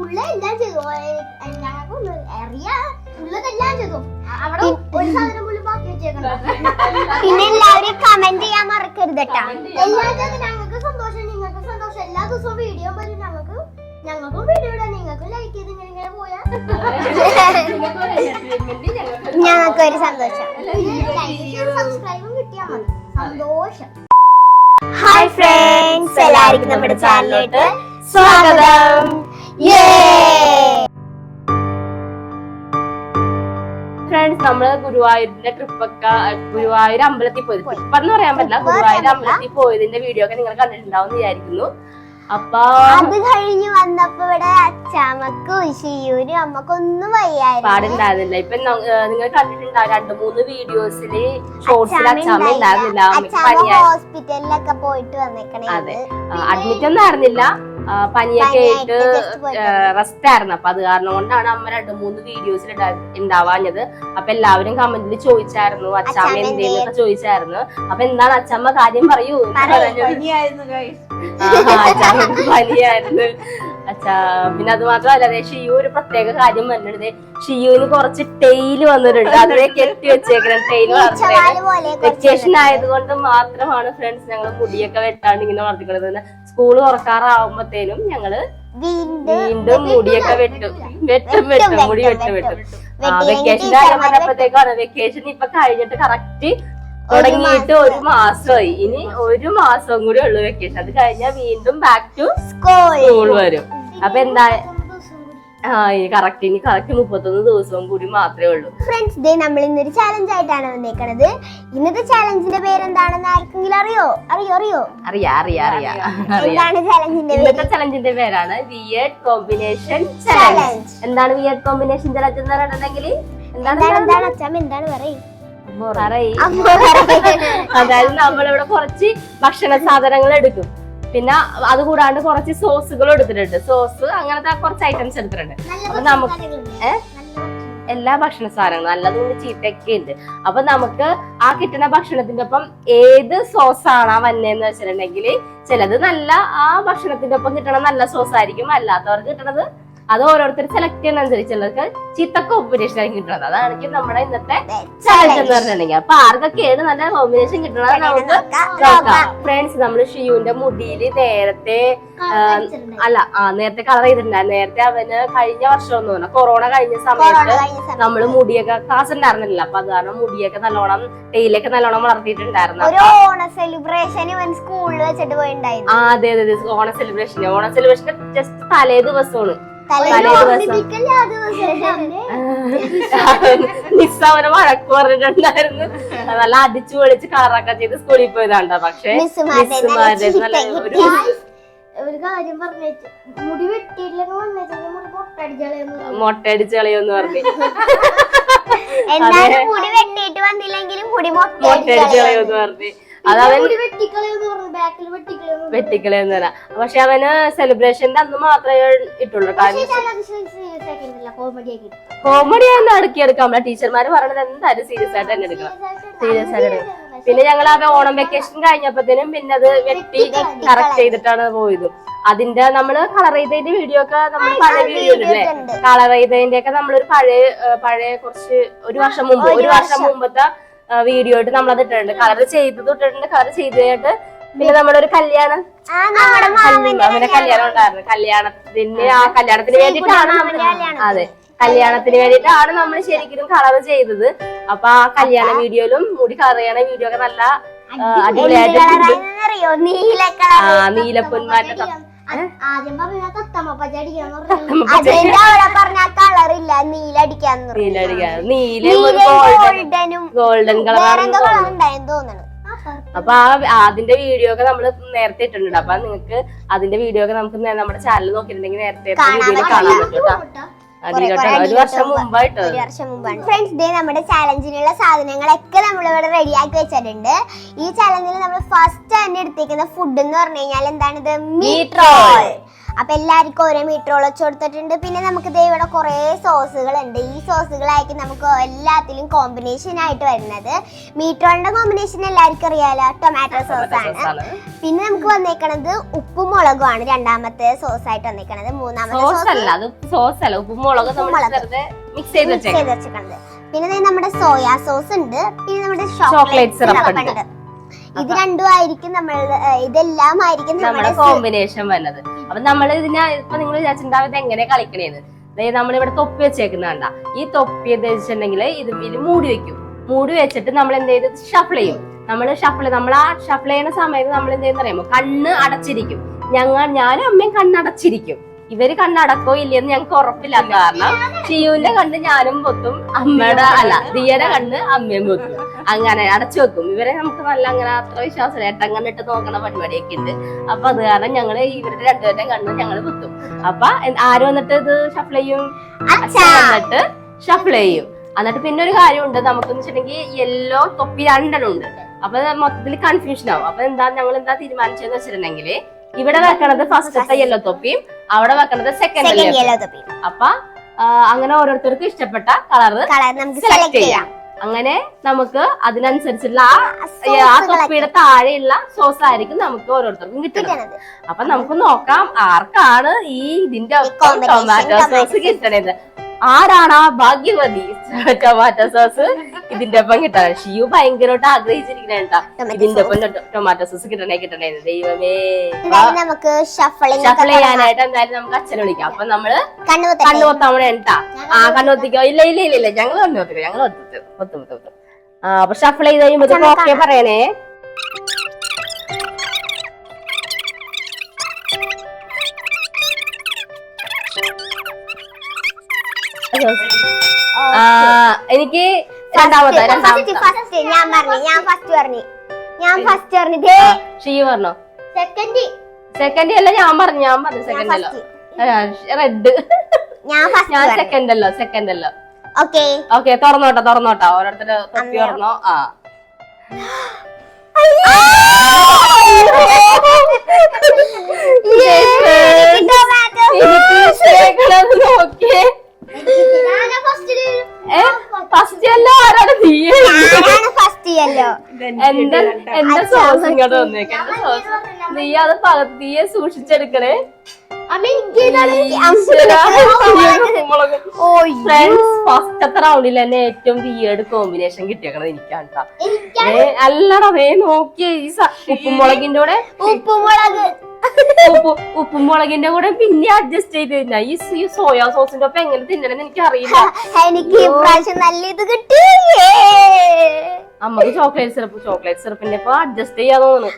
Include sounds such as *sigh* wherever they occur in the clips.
ഉള്ള എല്ലാം ചെയ്തു. ഞങ്ങൾക്ക് അറിയ ഉള്ളതെല്ലാം ചെയ്തു. അവിടെ ഒരു സാധനം പോലും ബാക്കി പിന്നെ എല്ലാവരും കമന്റ് ചെയ്യാൻ മറക്കരുത് കേട്ടാ എല്ലാം ഞങ്ങൾക്ക് സന്തോഷം നിങ്ങൾക്ക് സന്തോഷം. എല്ലാ ദിവസവും വീഡിയോ വരും. ഞങ്ങൾക്ക് ഞങ്ങൾക്കും വീഡിയോ ഇടാം. നിങ്ങൾക്ക് ലൈക്ക് ചെയ്ത് ഇങ്ങനെ പോയാ. പോയാൽ ഞങ്ങൾക്ക് ഒരു സന്തോഷം. സബ്സ്ക്രൈബും കിട്ടിയാൽ മതി. സന്തോഷം. ഹായ് ഫ്രണ്ട്സ് എല്ലാവർക്കും നമ്മുടെ ചാനലിലോട്ട് സ്വാഗതം. ഫ്രണ്ട്സ് നമ്മൾ ഗുരുവായൂരിന്റെ ട്രിപ്പൊക്കെ ഗുരുവായൂർ അമ്പലത്തിൽ പോയത്. ഇപ്പൊ എന്ന് പറയാൻ പറ്റില്ല. ഗുരുവായൂർ അമ്പലത്തിൽ പോയതിന്റെ വീഡിയോ ഒക്കെ നിങ്ങൾ കണ്ടിട്ടുണ്ടാവും വിചാരിക്കുന്നു. അപ്പൊ അത് കഴിഞ്ഞ് വന്നപ്പോ ഇവിടെ അച്ചാമ്മക്കും അമ്മക്കൊന്നും വയ്യായിരുന്നു. പാടുണ്ടായിരുന്നില്ല. ഇപ്പൊ നിങ്ങൾ കണ്ടിട്ടുണ്ടാവും. രണ്ടു മൂന്ന് വീഡിയോസിൽ ഷോർട്സിൽ അച്ചാമ്മ ഉണ്ടായിരുന്നില്ല. ഹോസ്പിറ്റലിലൊക്കെ പോയിട്ട് വന്നേക്കണേ. അതെ. അഡ്മിറ്റ് ഒന്നും ആയിരുന്നില്ല. പനിയൊക്കെ ആയിട്ട് റെസ്റ്റ് ആയിരുന്നു. അപ്പൊ അത് കാരണം കൊണ്ടാണ് അമ്മ രണ്ട് മൂന്ന് വീഡിയോസിൽ ഉണ്ടാവാഞ്ഞത് അപ്പൊ എല്ലാവരും കമന്റിൽ ചോദിച്ചായിരുന്നു അച്ചാമ്മ അച്ചാമ്മ എന്തേന്നൊക്കെ ചോദിച്ചായിരുന്നു. അപ്പൊ എന്താണ് അച്ചമ്മ കാര്യം പറയൂ? പനിയായിരുന്നു. പിന്നെ അത് മാത്രമല്ല അതെ ഷിയു ഒരു പ്രത്യേക കാര്യം പറഞ്ഞിട്ടുണ്ട്. ഷിയുവിന് കുറച്ച് ടെയിൽ വന്നിട്ടുണ്ട്. അതിനെ കെട്ടി വെച്ചേക്കണം. ടെയിൽ വെക്കേഷൻ ആയതുകൊണ്ട് മാത്രമാണ് ഫ്രണ്ട്സ് ഞങ്ങൾ മുടിയൊക്കെ വെട്ടാണ്ട് ഇങ്ങനെ വളർത്തിക്കുന്നത് സ്കൂൾ തുറക്കാറാവുമ്പത്തേനും ഞങ്ങൾ വീണ്ടും മുടിയൊക്കെ വെട്ടും. വെട്ടും വെട്ടും മുടി വെട്ടും വെട്ടും വെക്കേഷൻ കാര്യം പറഞ്ഞപ്പോഴത്തേക്കാണ് വെക്കേഷൻ ഇപ്പൊ കഴിഞ്ഞിട്ട് കറക്റ്റ് തുടങ്ങിയിട്ട് ഒരു മാസമായി. ഇനി ഒരു മാസം കൂടി ഉള്ളു വെക്കേഷൻ അത് കഴിഞ്ഞാൽ വീണ്ടും ബാക്ക് ടു സ്കൂൾ വരും. അപ്പൊ എന്താ ആ ഈ കറക്റ്റ് ഇനി കറക്റ്റ് മുപ്പത്തൊന്ന് ദിവസവും കൂടി മാത്രമേ ഉള്ളൂ. ഫ്രണ്ട്സ് ഡേ നമ്മൾ ഇന്നൊരു ചാലഞ്ച് ആയിട്ടാണ് വന്നേക്കണത്. ഇന്നത്തെ ചാലഞ്ചിന്റെ പേരെന്താണെന്ന് ആർക്കെങ്കിലും അറിയോ? അറിയോ അറിയോ? അറിയാ അറിയാ അറിയാ. എന്താണ് ചാലഞ്ചിന്റെ ഇന്നത്തെ ചലഞ്ചിന്റെ പേരാണ് വിയേഡ് കോമ്പിനേഷൻ ചലഞ്ച് എന്താണ് വിയേഡ് കോമ്പിനേഷൻ ചലഞ്ച് എന്ന് പറഞ്ഞിട്ടുണ്ടെങ്കിൽ? എന്താണ് എന്താണ് അച്ഛാമ്മ എന്താണ്? പറയും. അതായത് നമ്മളിവിടെ കുറച്ച് ഭക്ഷണ സാധനങ്ങൾ എടുക്കും. പിന്നെ അത് കൂടാണ്ട് കുറച്ച് സോസുകൾ എടുത്തിട്ടുണ്ട്. സോസ് അങ്ങനത്തെ കുറച്ച് ഐറ്റംസ് എടുത്തിട്ടുണ്ട്. അപ്പൊ നമുക്ക് എല്ലാ ഭക്ഷണ സാധനങ്ങളും. നല്ലതുകൊണ്ട് ചീത്തയൊക്കെ ഉണ്ട്. അപ്പൊ നമുക്ക് ആ കിട്ടുന്ന ഭക്ഷണത്തിന്റെ ഒപ്പം ഏത് സോസാണ് വന്നേന്ന് വെച്ചിട്ടുണ്ടെങ്കിൽ ചിലത് നല്ല ആ ഭക്ഷണത്തിന്റെ ഒപ്പം കിട്ടണ നല്ല സോസ് ആയിരിക്കും അല്ലാത്തവർക്ക് കിട്ടണത് അത് ഓരോരുത്തർ സെലക്ട് ചെയ്യുന്ന അനുസരിച്ചുള്ളവർക്ക് ചീത്ത കോമ്പിനേഷൻ ആയിരിക്കും കിട്ടുന്നത്. അതാണെങ്കിൽ നമ്മുടെ ഇന്നത്തെ ചാലഞ്ച് എന്ന് പറഞ്ഞിട്ടുണ്ടെങ്കിൽ. അപ്പൊ ആർക്കൊക്കെയാണ് നല്ല കോമ്പിനേഷൻ കിട്ടണത് നമുക്ക് നോക്കാം. ഫ്രണ്ട്സ് നമ്മൾ ഷിയുവിന്റെ മുടിയിൽ നേരത്തെ അല്ല ആ നേരത്തെ കളർ ചെയ്തിട്ടുണ്ടായിരുന്നു നേരത്തെ അവന് കഴിഞ്ഞ വർഷം ഒന്നും തോന്നുന്നു കൊറോണ കഴിഞ്ഞ സമയത്ത് നമ്മൾ നമ്മൾ മുടിയൊക്കെ ക്ലാസ് ഉണ്ടായിരുന്നില്ല അപ്പൊ അത് കാരണം മുടിയൊക്കെ നല്ലോണം തേയിലൊക്കെ നല്ലോണം വളർത്തിയിട്ടുണ്ടായിരുന്നു. ഓണ സെലിബ്രേഷൻ സ്കൂളിൽ വെച്ചിട്ട് പോയിണ്ടായിരുന്നു. ആ അതെ അതെ അതെ. ഓണ സെലിബ്രേഷൻ ഓണ സെലിബ്രേഷൻ ജസ്റ്റ് തലേ ദിവസമാണ്. മിസ് അവനെ വഴക്ക് പറഞ്ഞിട്ടുണ്ടായിരുന്നു നല്ല അടിച്ചു പൊളിച്ച് കളറൊക്കെ ചെയ്ത് സ്കൂളിൽ പോയതാണ്ട? പക്ഷെ മിസ്സുമാരുടെ നല്ല ഒരു ഒരു കാര്യം പറഞ്ഞു മുടി വെട്ടിയില്ലെങ്കിൽ വന്നേച്ചെങ്കിൽ മുടി പൊട്ടടിച്ചാലെന്ന് മൊട്ടടിച്ച് കളയോന്ന് പറഞ്ഞു. *laughs* എന്നാലും മുടി വെട്ടിയിട്ട് വന്നില്ലെങ്കിലും മുടി മൊട്ടടിച്ച് മൊട്ട കളയോന്ന് പറഞ്ഞു. മുടി വെട്ടിക്കളയെന്ന് പറഞ്ഞു പക്ഷെ അവന് സെലിബ്രേഷന്റെ അന്ന് മാത്രമേ ഇട്ടുള്ളൂ. കാരണം കോമഡി ആയിരുന്നു അടുക്കിയെടുക്കാം നമ്മളെ ടീച്ചർമാര് പറയണത് എന്തായാലും സീരിയസ് ആയിട്ട് തന്നെ എടുക്കണം. സീരിയസ് ആയിട്ട് എടുക്കണം. പിന്നെ ഞങ്ങൾ ആ ഓണം വെക്കേഷൻ കഴിഞ്ഞപ്പോഴത്തേനും പിന്നെ അത് വെട്ടി കറക്റ്റ് ചെയ്തിട്ടാണ് പോയത്. അതിന്റെ നമ്മൾ കളർ ചെയ്തതിന്റെ വീഡിയോ ഒക്കെ നമ്മൾ പഴയ വീഡിയോ അല്ലേ? കളർ ചെയ്തതിന്റെ ഒക്കെ നമ്മളൊരു പഴയ പഴയ കുറച്ച് ഒരു വർഷം മുമ്പ് ഒരു വർഷം. മുമ്പത്തെ വീഡിയോ ആയിട്ട് നമ്മളത് ഇട്ടിട്ടുണ്ട്. കളർ ചെയ്തത് ഇട്ടിട്ടുണ്ട് കളർ ചെയ്ത് കഴിഞ്ഞിട്ട് പിന്നെ കല്യാണം. നമ്മുടെ മാമന്റെ അവന്റെ കല്യാണം. ഉണ്ടായിരുന്നു. കല്യാണത്തിന് ആ കല്യാണത്തിന് വേണ്ടിട്ടാണ് നമ്മൾ അതെ കല്യാണത്തിന് വേണ്ടിട്ടാണ് നമ്മൾ ശരിക്കും കളർ ചെയ്തത്. അപ്പൊ ആ കല്യാണ വീഡിയോയിലും മുടി കളർ ചെയ്യണ വീഡിയോ ഒക്കെ നല്ല അടിപൊളിയായിട്ട് നീല ആ നീല അടിക്കാന്ന് ഗോൾഡൻ ഗോൾഡനും ഗോൾഡൻ കളർ തോന്നണം. അപ്പൊ ആ അതിന്റെ വീഡിയോ ഒക്കെ നമ്മൾ നേരത്തെ ഇട്ടിട്ടുണ്ട്. അപ്പൊ നിങ്ങൾക്ക് അതിന്റെ വീഡിയോ ഒക്കെ നമുക്ക് നമ്മുടെ ചാനൽ നോക്കിയിട്ടുണ്ടെങ്കിൽ നേരത്തെ വീഡിയോയിൽ കാണാൻ പറ്റും. കേട്ടോ ഫ്രണ്ട്സ് ഡേ നമ്മുടെ ചാലഞ്ചിനുള്ള സാധനങ്ങളൊക്കെ നമ്മൾ ഇവിടെ റെഡിയാക്കി വെച്ചിട്ടുണ്ട്. ഈ ചാലഞ്ചിൽ നമ്മൾ ഫസ്റ്റ് തന്നെ എടുത്തേക്കുന്ന ഫുഡ് എന്ന് പറഞ്ഞു കഴിഞ്ഞാൽ എന്താണിത്? മീറ്റ് റോൾ അപ്പൊ എല്ലാവർക്കും ഓരോ മീറ്ററോളം വെച്ച് കൊടുത്തിട്ടുണ്ട്. പിന്നെ നമുക്ക് ദേ ഇവിടെ കുറെ സോസുകൾ ഉണ്ട്. ഈ സോസുകളായിരിക്കും നമുക്ക് എല്ലാത്തിലും കോമ്പിനേഷൻ ആയിട്ട് വരുന്നത്. മീറ്ററോളിന്റെ കോമ്പിനേഷൻ എല്ലാവർക്കും അറിയാലോ? ടൊമാറ്റോ സോസ് ആണ്. പിന്നെ നമുക്ക് വന്നേക്കണത് ഉപ്പും മുളകും ആണ്. രണ്ടാമത്തെ സോസ് ആയിട്ട് വന്നേക്കണത്. മൂന്നാമത്തെ സോസ് അല്ല അത് സോസ് അല്ല. ഉപ്പും മുളകും മിക്സ് ചെയ്ത് മിക്സ് വെച്ചേക്കാം വെച്ചിട്ടുണ്ട് പിന്നെ നമ്മുടെ സോയാ സോസ് ഉണ്ട്. പിന്നെ നമ്മുടെ ചോക്ലേറ്റ് സിറപ്പ് ഉണ്ട്. ഇത് രണ്ടും ആയിരിക്കും നമ്മൾ ഇതെല്ലാം ആയിരിക്കും നമ്മുടെ കോമ്പിനേഷൻ വന്നത്. അപ്പൊ നമ്മൾ ഇതിനെ ഇപ്പൊ നിങ്ങൾ വിചാരിച്ചിട്ടുണ്ടാവും ഇത് എങ്ങനെ കളിക്കണേന്ന്? അതായത് നമ്മളിവിടെ തൊപ്പി വെച്ചേക്കുന്ന കണ്ട. ഈ തൊപ്പി എന്ന് വെച്ചിട്ടുണ്ടെങ്കിൽ ഇത് മൂടി വെക്കും. മൂടി വെച്ചിട്ട് നമ്മൾ എന്ത് ചെയ്ത് ഷഫിൾ ചെയ്യും. നമ്മൾ ഷഫിൾ നമ്മൾ ആ ഷഫിൾ ചെയ്യുന്ന സമയത്ത് നമ്മൾ എന്ത് ചെയ്യുന്ന അറിയുമോ കണ്ണ് അടച്ചിരിക്കും. ഞങ്ങൾ ഞാനും അമ്മയും കണ്ണടച്ചിരിക്കും. ഇവർ കണ്ണടക്കോ ഇല്ലെന്ന് ഞങ്ങൾക്ക് ഉറപ്പില്ലാത്ത കാരണം ഷിയുവിന്റെ കണ്ണ് ഞാനും പൊത്തും അമ്മയുടെ അല്ല ദിയയുടെ കണ്ണ് അമ്മയും പൊത്തും. അങ്ങനെ അടച്ചു വെക്കും. ഇവരെ നമുക്ക് നല്ല അങ്ങനെ അത്ര വിശ്വാസം ഏട്ടൻ കണ്ണിട്ട് നോക്കണ പരിപാടിയൊക്കെ ഉണ്ട്. അപ്പൊ അത് കാരണം ഞങ്ങൾ ഇവരുടെ രണ്ടുപേരുടെ കണ്ണ് ഞങ്ങൾ പൊത്തും. അപ്പൊ ആര് വന്നിട്ട് ഇത് ഷഫിൾ ചെയ്യും? അച്ഛൻ വന്നിട്ട് ഷഫിൾ ചെയ്യും. എന്നിട്ട് പിന്നെ ഒരു കാര്യമുണ്ട്. നമുക്കെന്ന് വെച്ചിട്ടുണ്ടെങ്കിൽ യെല്ലോ തൊപ്പി രണ്ടെണ്ണം ഉണ്ട് അപ്പൊ മൊത്തത്തിൽ കൺഫ്യൂഷൻ ആവും. അപ്പൊ എന്താ ഞങ്ങൾ എന്താ തീരുമാനിച്ചതെന്ന് വെച്ചിട്ടുണ്ടെങ്കിൽ ഇവിടെ വെക്കണത് ഫസ്റ്റത്തെ യെല്ലോ തൊപ്പിയും അവിടെ വെക്കണത് സെക്കൻഡ് യെല്ലോ തൊപ്പി അപ്പൊ അങ്ങനെ ഓരോരുത്തർക്കും ഇഷ്ടപ്പെട്ട കളറ് കളർ നമുക്ക് സെലക്ട് ചെയ്യാം. അങ്ങനെ നമുക്ക് അതിനനുസരിച്ചുള്ള ആ തൊപ്പിയുടെ താഴെയുള്ള സോസ് ആയിരിക്കും നമുക്ക് ഓരോരുത്തർക്കും കിട്ടുന്നത് അപ്പൊ നമുക്ക് നോക്കാം ആർക്കാണ് ഈ ഇതിന്റെ ടൊമാറ്റോ സോസ് കിട്ടണത്. ആരാണ് ആ ഭാഗ്യവതി? Tomato sauce. ഇതിന്റെ ഒപ്പം കിട്ടണം ഷിയു ഭയങ്കരമായിട്ട് ആഗ്രഹിച്ചിരിക്കണേട്ടാ ഇതിന്റെ ഒപ്പം ടൊമാറ്റോ സോസ് കിട്ടണേ കിട്ടണേ ദൈവമേ. നമുക്ക് ഷഫിൾ ചെയ്യാനായിട്ട് എന്തായാലും നമുക്ക് അച്ഛനെ വിളിക്കാം. അപ്പൊ നമ്മൾ കണ്ണു കണ്ണു പൊത്താമണ ആ കണ്ണു പൊത്തിക്കോ ഇല്ല ഇല്ല ഇല്ല ഇല്ല. ഞങ്ങൾ കണ്ണു പൊത്തിക്കോ ഞങ്ങൾ ഒത്തു ഒത്തു ഒത്തു ഒത്തു. ആ അപ്പൊ ഷഫിൾ ചെയ്ത് കഴിയുമ്പോ ഓക്കെ പറയണേ. എനിക്ക് രണ്ടാമത്തെ രണ്ടാമത്തെ. ഞാൻ പറഞ്ഞു. ഞാൻ ഫസ്റ്റ് പറഞ്ഞു. ഞാൻ ഫസ്റ്റ് പറഞ്ഞു. ദേ. ഷീ പറഞ്ഞോ? സെക്കൻഡ് സെക്കൻഡ് അല്ല ഞാൻ പറഞ്ഞു. ഞാൻ പറഞ്ഞു സെക്കൻഡ് അല്ലോ. റെഡ് ഞാൻ ഞാൻ സെക്കൻഡ് അല്ലോ സെക്കൻഡ് അല്ലോ. ഓക്കെ ഓക്കെ തുറന്നോട്ടോ തുറന്നോട്ടോ. ഓരോരുത്തര് തൊപ്പി തുറന്നോ. ആ. എനിക്ക് *laughs* നോക്കിയേ. ഫസ്റ്റ് അല്ല ആരാണ് നീ? ഞാനാണ് ഫസ്റ്റ് യല്ലോ എന്റെ എന്റെ സോസ് ഇങ്ങോട്ട് വന്നേക്ക് എന്റെ സോസ്? നീ അത് പകത്ത് നീയെ സൂക്ഷിച്ചെടുക്കണേ. ഫസ്റ്റത്തെ റൗണ്ടിൽ തന്നെ ഏറ്റവും തീയേട് കോമ്പിനേഷൻ കിട്ടിയേക്കണത് എനിക്കാണ് അല്ലടാ വേ നോക്കിയേ ഈ ഉപ്പുമുളകിന്റെ കൂടെ? ഉപ്പുമുളക്. ഉപ്പ് മുളകിന്റെ കൂടെ പിന്നെ അഡ്ജസ്റ്റ് ചെയ്ത് തിന്നാ ഈ ഈ സോയാ സോസിന്റെ ഒപ്പം എങ്ങനെ തിന്നണെന്ന് എനിക്ക് അറിയില്ല എനിക്ക് ഈ പ്രാവശ്യം നല്ല ഇത് കിട്ടി അമ്മയ്ക്ക് ചോക്ലേറ്റ് സിറപ്പ് ചോക്ലേറ്റ് സിറപ്പിന്റെ ഇപ്പൊ അഡ്ജസ്റ്റ് ചെയ്യാൻ തോന്നുന്നു. *laughs*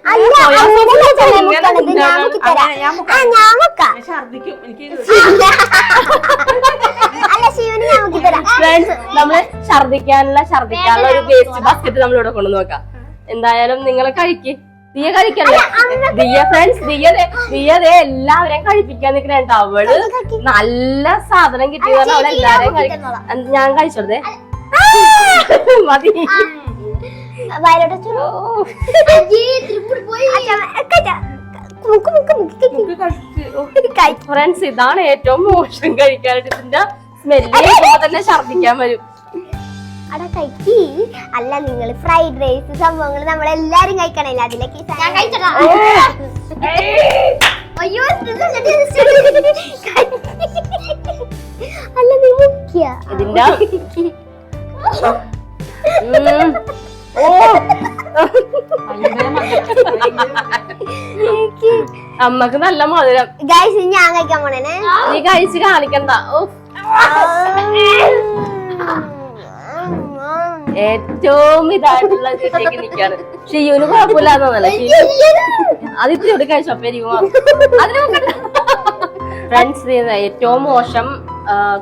നമ്മൾ ഛർദിക്കാനുള്ള ഛർദിക്കാനുള്ള ഒരു വേസ്റ്റ് ബാസ്ക്കറ്റ് നമ്മൾ ഇവിടെ കൊണ്ടു നോക്കാം എന്തായാലും നിങ്ങളെ കഴിക്ക്. ദിയ കഴിക്കല്ലേ? ദിയ ഫ്രണ്ട്സ് ദിയ ദിയ ദേ എല്ലാവരെയും കഴിപ്പിക്കാൻ നിൽക്കണേട്ടോ അവൾ നല്ല സാധനം കിട്ടിയതാണ് അവളെ എല്ലാരെയും കഴിക്കും ഞാൻ കഴിച്ചോടേ *laughs* മതി. ഫ്രണ്ട്സ് ഇതാണ് ഏറ്റവും മോശം കഴിക്കാനായിട്ട് ഇതിന്റെ സ്മെല്ല് തന്നെ ഛർദിക്കാൻ വരും. അടാ കഴിക്കി. അല്ല നിങ്ങൾ ഫ്രൈഡ് റൈസ് സംഭവങ്ങൾ നമ്മൾ എല്ലാരും കഴിക്കണല്ലോ? അതിലേക്ക്. അയ്യോ അല്ല നീ മുക്കിയ? ഇതിന്റെ. അമ്മയ്ക്ക് നല്ല മധുരം. ഗൈസ് ഞാൻ കഴിക്കാൻ പോണേനെ. നീ കഴിച്ച് കാണിക്കണ്ട. ഓ ഏറ്റവും ഇതായിട്ടുള്ള *laughs* ഇതിലേക്ക് നിക്കാണ്. ഷിയുന് കുഴപ്പമില്ലാന്നല്ല അത് ഇത്തിരി കൂടി കഴിച്ചോ പെരിയുമോ ഫ്രണ്ട്സ് *laughs* ഏറ്റവും മോശം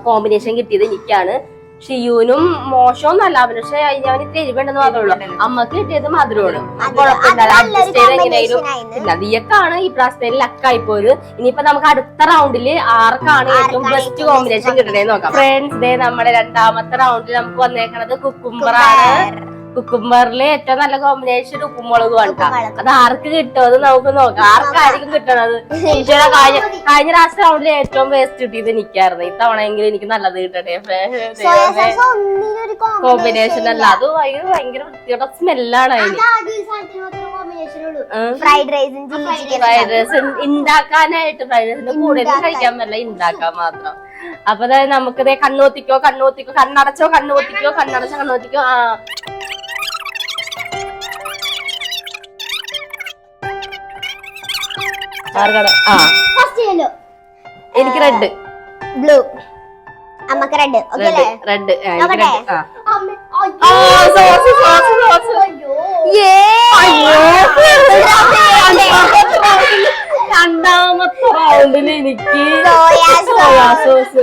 കോമ്പിനേഷൻ കിട്ടിയത് എനിക്കാണ്. ഷിയുനും മോശമൊന്നല്ല പക്ഷെ അവന് തെരുവുണ്ടെന്ന് മാത്രമേ ഉള്ളൂ. അമ്മയ്ക്ക് കിട്ടിയത് മധുരമാണ് കുഴപ്പമില്ല. അത് അഡ്ജസ്റ്റ് ചെയ്ത് എങ്ങനെയായാലും ദിയക്കാണ് ഈ പ്രാവശ്യത്തെ ലക്കായി പോയത് ഇനിയിപ്പോ നമുക്ക് അടുത്ത റൗണ്ടിൽ ആർക്കാണ് ഏറ്റവും ബെസ്റ്റ് കോമ്പിനേഷൻ കിട്ടണേന്ന് കിട്ടണേ നോക്കാം ഫ്രണ്ട്സ് ഡേ നമ്മുടെ രണ്ടാമത്തെ റൗണ്ടിൽ നമുക്ക് വന്നേക്കണത് കുക്കുംബർ ആണ്. കുക്കുംബറിലെ ഏറ്റവും നല്ല കോമ്പിനേഷൻ ഉപ്പുമുളകും ആണ് അത് ആർക്ക് കിട്ടും? അത് നമുക്ക് നോക്കാം. ആർക്കായിരിക്കും കിട്ടണത് കഴിഞ്ഞ കഴിഞ്ഞ പ്രാവശ്യം റൗണ്ടിൽ ഏറ്റവും വേസ്റ്റ് കിട്ടിയത് എനിക്കായിരുന്നു. ഇത്തവണയെങ്കിലും എനിക്ക് നല്ലത് കിട്ടട്ടെ കോമ്പിനേഷൻ അല്ല. അത് ഭയങ്കര ഭയങ്കര വൃത്തിയുടെ സ്മെല്ലാണ് അതിന്. ഫ്രൈഡ് റൈസും ഫ്രൈഡ് റൈസ് ഉണ്ടാക്കാനായിട്ട് ഫ്രൈഡ് റൈസിന്റെ കൂടെ കഴിക്കാൻ പറ്റില്ല. ഉണ്ടാക്കാൻ മാത്രം. അപ്പൊ ദേ നമുക്കിതേ കണ്ണൂത്തിക്കോ കണ്ണൂത്തിക്കോ കണ്ണടച്ചോ കണ്ണൂത്തിക്കോ കണ്ണടച്ചോ കണ്ണൂത്തിക്കോ ആ. ആർക്കട ആ ഫസ്റ്റ് യെല്ലോ എനിക്ക് റെഡ് ബ്ലൂ അമ്മയ്ക്ക് റെഡ് റെഡ് റെഡ് രണ്ടാമത്തെ റൗണ്ടിൽ എനിക്ക് സോയാ സോസ്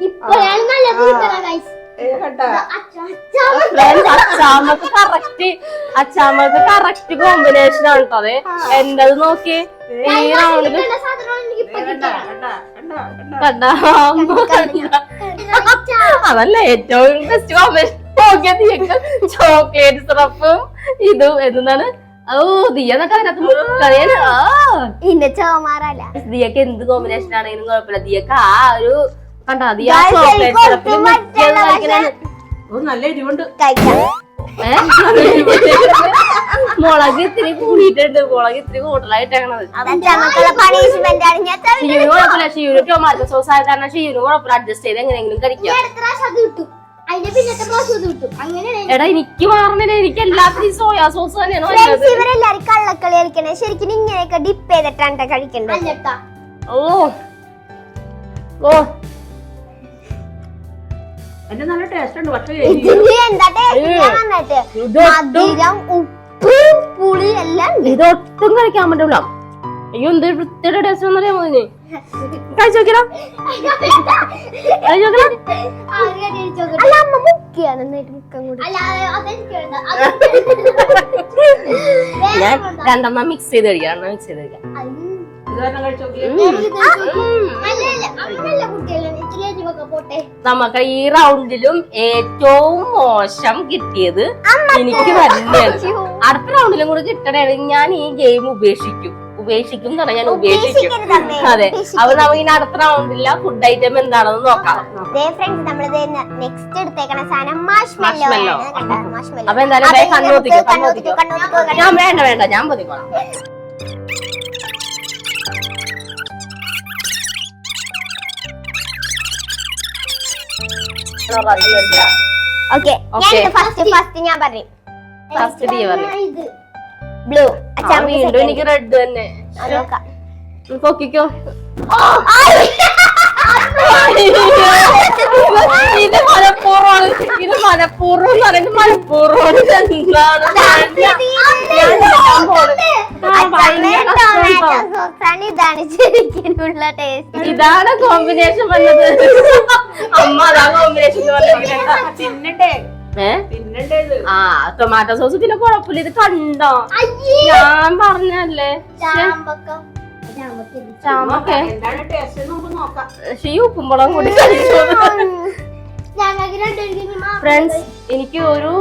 ഇപ്പൊ ഞാൻ നല്ല ഗൈസ് അച്ചാമക്ക് കറക്റ്റ് കറക്റ്റ് കോമ്പിനേഷൻ ആണ് കേട്ടോ അതെ. എന്റത് നോക്കി? ഈ റൗണ്ട് സാധനം എനിക്ക് ഇപ്പൊ കണ്ടാ? കിട്ടണം കണ്ടാ? കണ്ടാ? കണ്ട? അതല്ല ഏറ്റവും ബെസ്റ്റ് കോമ്പിനേഷൻ നോക്കിയത് ചോക്ലേറ്റ് സിറപ്പും ഇതും എന്താണ്? ഓ ദിയ എന്നൊക്കെ അതിനകത്ത് മുക്കറിയാൻ ദിയക്ക് എന്ത് കോമ്പിനേഷൻ ആണെങ്കിലും കുഴപ്പമില്ല. ദിയക്ക് ആ ഒരു കണ്ടാ? ചോക്ലേറ്റ് സിറപ്പിൽ കഴിക്കണേ നല്ല എരിവുണ്ട്? മുളക് ഇത്തിരി കൂടിയിട്ടുണ്ട്. മുളക് ഇത്തിരി കൂടുതലായിട്ടാണത്. ഷീവിന് കുഴപ്പമില്ല. ഷീവിന് ടൊമാറ്റോ സോസ് ആയത് കാരണം ഷീവിന് കുഴപ്പമില്ല. അഡ്ജസ്റ്റ് ചെയ്ത് എങ്ങനെയെങ്കിലും കഴിക്കാം. എടാ എനിക്ക് മാറുന്നില്ല എനിക്ക് എല്ലാത്തിനും സോയാ സോസ് തന്നെയാണ് Friends, ഇവരെല്ലാരും കള്ളക്കളി കളിക്കണേ. ശരിക്കും ഇങ്ങനെയൊക്കെ ഡിപ്പ് ചെയ്തിട്ടാണ് കഴിക്കണ്ടോ കഴിക്കേണ്ടത്. ഓ. ഓ. എന്റെ നല്ല ടേസ്റ്റ് ഉണ്ട്. പക്ഷേ മധുരം ഉപ്പ് പുളി എല്ലാം ഇതൊട്ടും കഴിക്കാൻ പറ്റൂല. അയ്യോ എന്ത് വൃത്തിയുടെ ടേസ്റ്റ് എന്നറിയാമോ ഇതിന്? കഴിച്ചു നോക്കിയാ അല്ല അമ്മ മുക്കിയാണ് *laughs* ഞാൻ രണ്ടെണ്ണം മിക്സ് ചെയ്ത് കഴിക്കാം. മിക്സ് ചെയ്ത് കഴിക്കാം. നമുക്ക് ഈ റൗണ്ടിലും ഏറ്റവും മോശം കിട്ടിയത് എനിക്ക് തന്നെയാണ് അടുത്ത റൗണ്ടിലും കൂടെ കിട്ടണേ ഞാൻ ഈ ഗെയിം ഉപേക്ഷിക്കും. ഉപേക്ഷിക്കും എന്ന് പറഞ്ഞാൽ ഞാൻ ഉപേക്ഷിക്കും. അതെ. അപ്പൊ നമുക്ക് ഇനി അടുത്ത റൗണ്ടില്ല ഫുഡ് ഐറ്റം എന്താണെന്ന് നോക്കാം. അപ്പൊ എന്തായാലും കണ്ണൂത്തിക്കോ കണ്ണൂത്തിക്കോ ഞാൻ വേണ്ട വേണ്ട ഞാൻ പൊതിക്കോളാം. ഓക്കെ ഞാൻ ഫസ്റ്റ് ഫസ്റ്റ് ഞാൻ പറയും ഫസ്റ്റ് ഡി പറയും ബ്ലൂ വീണ്ടും എനിക്ക് റെഡ് തന്നെ. പൊക്കിക്കോ ഇത് മനഃപൂർവമാണ് ഇത് മനഃപൂർവം എന്ന് പറയുന്നത് ഭയങ്കര ഇതാണ് ശരിക്കുള്ള ടേസ്റ്റ് ഇതാണ് കോമ്പിനേഷൻ വന്നത്. അമ്മ അതാ കോമ്പിനേഷൻ തിന്നട്ടെ. ഇത്. ആ ടൊമാറ്റോ സോസ് പിന്നെ കുഴപ്പമില്ല. ഇത് കണ്ടോ? അയ്യേ. ഞാൻ പറഞ്ഞല്ലേ ചാമ്പക്ക. ഷീ ഇത്. ചാമക്കെ എന്താണ് ടേസ്റ്റ് നമുക്ക് നോക്കാം. പക്ഷെ ഈ കൂടി കഴിച്ചു? ഫ്രണ്ട്സ് എനിക്ക് ഒരു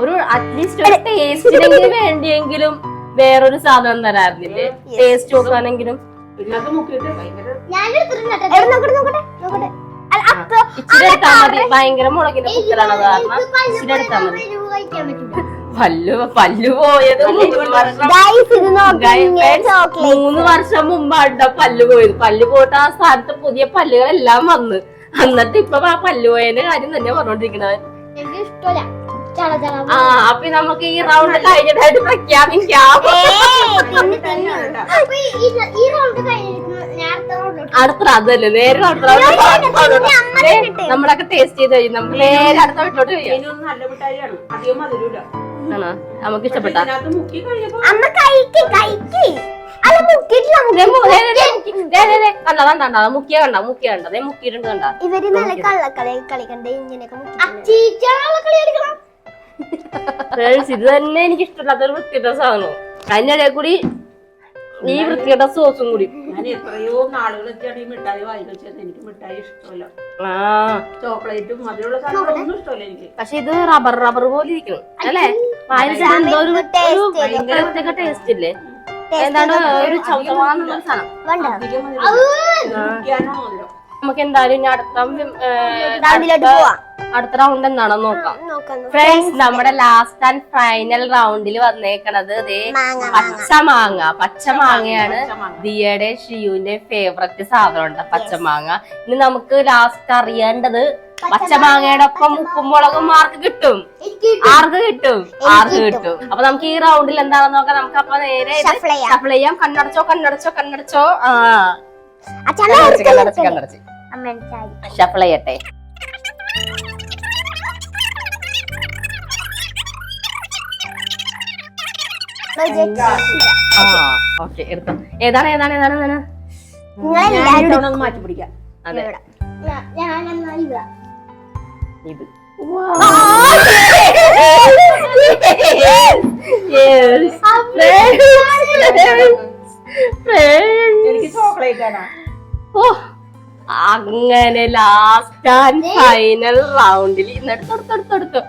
ഒരു അറ്റ്ലീസ്റ്റ് ഒരു ടേസ്റ്റിനെങ്കിലും വേണ്ടിയെങ്കിലും വേറൊരു സാധനം തരാറില്ലേ? ടേസ്റ്റ് നോക്കാനെങ്കിലും ഇച്ചിരി എടുത്താൽ മതി. ഭയങ്കര മുളകിന്റെ കുത്തലാണ് കാരണം ഇച്ചിരി എടുത്താൽ മതി. പല്ലു പല്ലു പോയത് മൂന്ന് വർഷം. മുമ്പാണ് പല്ല് പോയത്. പല്ലു പോയിട്ട് ആ സ്ഥാനത്ത് പുതിയ പല്ലുകളെല്ലാം വന്ന്. എന്നിട്ട് ഇപ്പൊ ആ പല്ല് കാര്യം തന്നെ പറഞ്ഞോണ്ടിരിക്കണത്. എനിക്ക് ഇഷ്ടമല്ല ചള ചള. ആ അപ്പൊ നമുക്ക് ഈ റൗണ്ട് കഴിഞ്ഞിട്ടായിട്ട് പ്രഖ്യാപിക്കാം അപ്പൊ ഈ- ഈ- ഈ റൗണ്ട് കഴിഞ്ഞിരിക്കുന്നു ഞാൻ അടുത്ത റൗണ്ടിലോട്ട് അടുത്ത അതല്ലേ നേരെ അടുത്ത നമ്മളൊക്കെ ടേസ്റ്റ് ചെയ്ത് കഴിഞ്ഞു. നമുക്ക് നേരെ അടുത്ത വീട്ടിലോട്ട് കഴിയാം ഇതിനൊന്നും നല്ല മിഠായിയാണ് അധികം മധുരമില്ല. ആണോ? നമുക്ക് ഇഷ്ടപ്പെട്ട മുക്കിയ കണ്ട മുക്കിയ കണ്ട? അതേ മുക്കിയിട്ടുണ്ട് കണ്ട? ഇവർ നല്ല കള്ളക്കളി കളിക്കണ്ടേ ഇങ്ങനെയൊക്കെ ഇത് തന്നെ എനിക്ക് ഇഷ്ടമില്ലാത്ത ഒരു വൃത്തിയുടെ സാധനം അതിനിടെ കൂടി ഈ വൃത്തിയുടെ സോസും കൂടി. ഞാൻ എത്രയോ നാളുകളൊക്കെയാണ് ഈ മിഠായി വാങ്ങി വെച്ചത്. എനിക്ക് മിഠായി ഇഷ്ടമല്ല. ആ. ചോക്ലേറ്റും മധുരമുള്ള സാധനങ്ങളൊന്നും ഇഷ്ടമല്ല എനിക്ക്. പക്ഷെ ഇത് റബ്ബർ റബ്ബർ പോലെ ഇരിക്കണം. അല്ലേ? എന്തോ ഒരു ഭയങ്കര ടേസ്റ്റ് ഇല്ലേ? എന്താണ് ഒരു സാധനം. നമുക്ക് എന്തായാലും ഇനി അടുത്ത അടുത്ത- റൗണ്ട് എന്താണെന്ന് നോക്കാം. ഫ്രണ്ട്സ് നമ്മുടെ ലാസ്റ്റ് ആൻഡ് ഫൈനൽ റൗണ്ടിൽ വന്നേക്കണത് ദേ പച്ചമാങ്ങയാണ് പച്ച മാങ്ങ. പച്ച മാങ്ങയാണ് പച്ചമാങ്ങ. ദിയയുടെ ഷിയുവിന്റെ ഫേവററ്റ് സാധനം ഉണ്ട് പച്ചമാങ്ങ ഇനി നമുക്ക് ലാസ്റ്റ് അറിയേണ്ടത് പച്ചമാങ്ങയുടെ ഒപ്പം ഉപ്പും മുളകും ആർക്ക് കിട്ടും? ആർക്ക് കിട്ടും? ആർക്ക് കിട്ടും? അപ്പൊ നമുക്ക് ഈ റൗണ്ടിൽ എന്താണെന്ന് നോക്കാം. നമുക്ക് അപ്പൊ നേരെ സപ്ലൈ ചെയ്യാം. കണ്ണടച്ചോ കണ്ണടച്ചോ കണ്ണടച്ചോ. ആ. കണ്ണടച്ച് കണ്ണടച്ച് കണ്ണടച്ച്. ചാടി ഷഫിൾ ചെയ്യട്ടെ. ആ ഓക്കെ എടുത്തോ. ഏതാണ് ഏതാണ് ഏതാണ് മാറ്റി പിടിക്കാം. അതെ. ഞാൻ എന്നാ ഇതാ. ആണ്. ഓ, അങ്ങനെ ലാസ്റ്റ് ആൻഡ് ഫൈനൽ റൗണ്ടിൽ ഇന്നെടുത്തെടുത്തെടുത്തെടുത്തു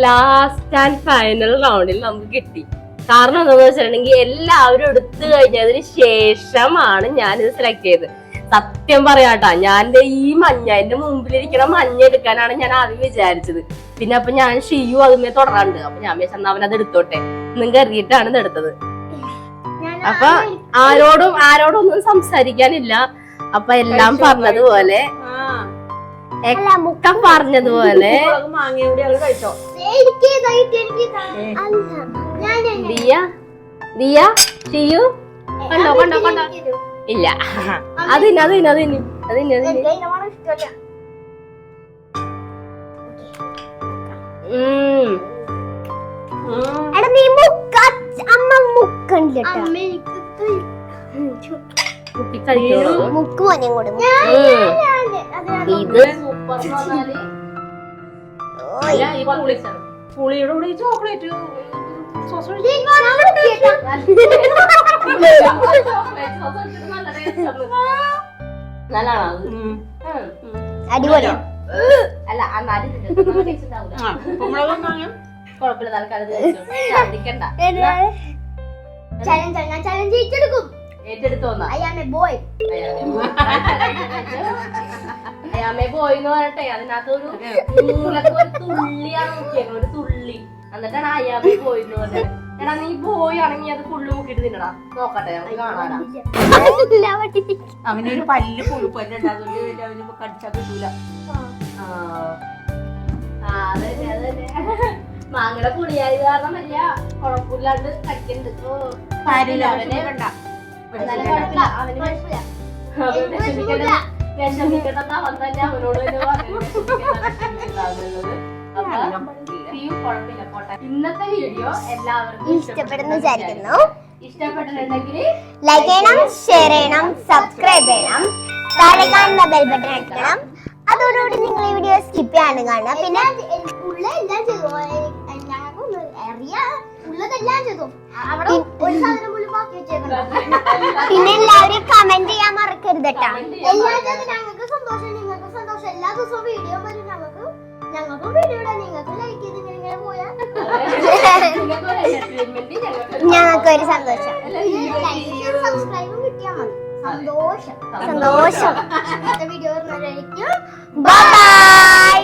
ലാസ്റ്റ് ആൻഡ് ഫൈനൽ റൗണ്ടിൽ നമുക്ക് കിട്ടി. കാരണം എന്താണെന്ന് വെച്ചിട്ടുണ്ടെങ്കിൽ എല്ലാവരും എടുത്തു കഴിഞ്ഞതിന് ശേഷമാണ് ഞാനിത് സെലക്ട് ചെയ്തത്. സത്യം പറയാട്ടാ ഞാൻ ദേ ഈ മഞ്ഞ എന്റെ മുമ്പിലിരിക്കണ മഞ്ഞ എടുക്കാനാണ് ഞാൻ ആദ്യം വിചാരിച്ചത്. പിന്നെ അപ്പൊ ഞാൻ ഷിയു അതുമേ തുടരാണ്ട്. അപ്പൊ ഞാൻ വിചാരിച്ചു അവനത് അത് എടുത്തോട്ടെ. എന്നും കരുതിയിട്ടാണ് ഇത് എടുത്തത്. ഞാൻ അപ്പൊ ആരോടും ആരോടും ഒന്നും സംസാരിക്കാനില്ല. അപ്പൊ എല്ലാം പറഞ്ഞതുപോലെ ആ. ഒക്കെ പറഞ്ഞതുപോലെ ദിയ ദിയ ഷിയു. കണ്ടോ കണ്ടോ കണ്ടോ. ഇല്ല. അതിന് അതിന് അതിന് അതിന്. പുളിയുടെ കൂടെ ചോക്ലേറ്റ് സോസ്. *laughs* നല്ലതാണോ അത്? അടിപൊളിയാ അല്ല ആ മാങ്ങയും കുഴപ്പമില്ല തൽക്കാലം ചലഞ്ച് ഞാൻ ചലഞ്ച് ഏറ്റെടുക്കും. ബോയ് അയാമേ പോയി എന്ന് പറഞ്ഞിട്ടെ അതിനകത്ത് ഒരു മൂലക്ക് *laughs* ഒരു തുള്ളിയാണ് നോക്കിയത് ഒരു തുള്ളി. എന്നിട്ടാണ് അയാമേ പോയി എന്ന് പറഞ്ഞത്. എടാ നീ പോയി ആണെങ്കിൽ അത് ഫുള്ള് മുക്കിട്ട് തിന്നടാ. നോക്കട്ടെ നമുക്ക് കാണാനാ അവനൊരു പല്ല് പുഴുപ്പല്ലുണ്ട് അതുകൊണ്ട് അവന് കടിച്ചാൽ കിട്ടൂല. മാങ്ങയുടെ പുളിയായത് കാരണം വലിയ കുഴപ്പമില്ലാണ്ട് കഴിക്കുന്നുണ്ട് അവനെ കുഴപ്പമില്ല അവന് കുഴപ്പമില്ല. അവന് വിഷമിക്കണ്ട. വിഷമിക്കണ്ട അവൻ തന്നെ അവനോട് തന്നെ പറഞ്ഞു വിഷമിക്കണ്ടാവുന്നത്. ഇന്നത്തെ വീഡിയോ എല്ലാവർക്കും ഇഷ്ടപ്പെടുന്നു വിചാരിക്കുന്നു. ഇഷ്ടപ്പെട്ടിട്ടുണ്ടെങ്കിൽ ലൈക്ക് ചെയ്യണം ഷെയർ ചെയ്യണം സബ്സ്ക്രൈബ് ചെയ്യണം. താഴെ കാണുന്ന ബെൽ ബട്ടൺ അടിക്കണം. അതോടുകൂടി നിങ്ങൾ ഈ വീഡിയോ സ്കിപ്പ് ചെയ്യാനും കാണുക. പിന്നെ എല്ലാം ഉള്ള എല്ലാം ചെയ്തു? ഞങ്ങൾക്ക് അറിയാ. ഉള്ളതെല്ലാം ചെയ്തു? അവിടെ ഒരു സാധനം പോലും ബാക്കി പിന്നെ എല്ലാവരും കമന്റ് ചെയ്യാൻ മറക്കരുത് കേട്ടോ. എല്ലാം ഞങ്ങൾക്ക് സന്തോഷം നിങ്ങൾക്ക് സന്തോഷം. എല്ലാ ദിവസവും വീഡിയോ വരും. ഞങ്ങൾക്ക് വീഡിയോ നിങ്ങൾക്ക് ലൈക്ക് ചെയ്ത് ഇങ്ങനെ ഇങ്ങനെ പോയാൽ ഞങ്ങൾക്ക് ഒരു സന്തോഷം സബ്സ്ക്രൈബും കിട്ടിയാൽ മതി. സന്തോഷം. സന്തോഷം. *laughs* Video bye